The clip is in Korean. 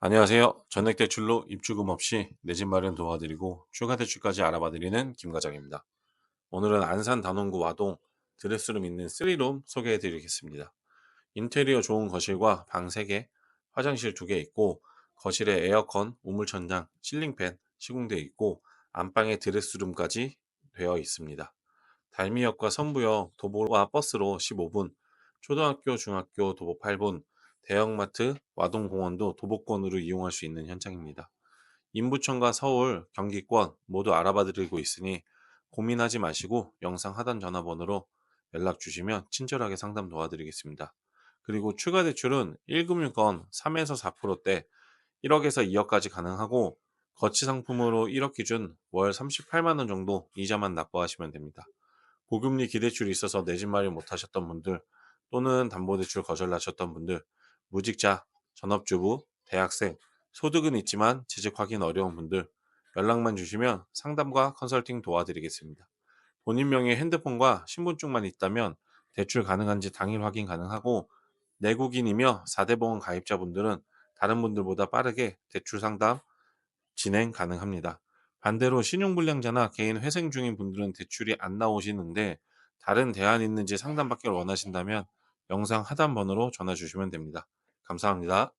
안녕하세요. 전액대출로 입주금 없이 내 집 마련 도와드리고 추가 대출까지 알아봐드리는 김과장입니다. 오늘은 안산 단원구 와동 드레스룸 있는 3룸 소개해드리겠습니다. 인테리어 좋은 거실과 방 3개, 화장실 2개 있고 거실에 에어컨, 우물천장, 실링팬 시공되어 있고 안방에 드레스룸까지 되어 있습니다. 달미역과 선부역, 도보와 버스로 15분, 초등학교, 중학교 도보 8분, 대형마트, 와동공원도 도보권으로 이용할 수 있는 현장입니다. 인부청과 서울, 경기권 모두 알아봐 드리고 있으니 고민하지 마시고 영상 하단 전화번호로 연락 주시면 친절하게 상담 도와드리겠습니다. 그리고 추가 대출은 1금융권 3에서 4%대 1억에서 2억까지 가능하고 거치 상품으로 1억 기준 월 38만 원 정도 이자만 납부하시면 됩니다. 고금리 기대출이 있어서 내 집 마련 못 하셨던 분들 또는 담보대출 거절하셨던 분들 무직자, 전업주부, 대학생, 소득은 있지만 재직 확인 어려운 분들 연락만 주시면 상담과 컨설팅 도와드리겠습니다. 본인 명의 핸드폰과 신분증만 있다면 대출 가능한지 당일 확인 가능하고 내국인이며 4대 보험 가입자분들은 다른 분들보다 빠르게 대출 상담 진행 가능합니다. 반대로 신용불량자나 개인 회생 중인 분들은 대출이 안 나오시는데 다른 대안 있는지 상담받기를 원하신다면 영상 하단 번호로 전화 주시면 됩니다. 감사합니다.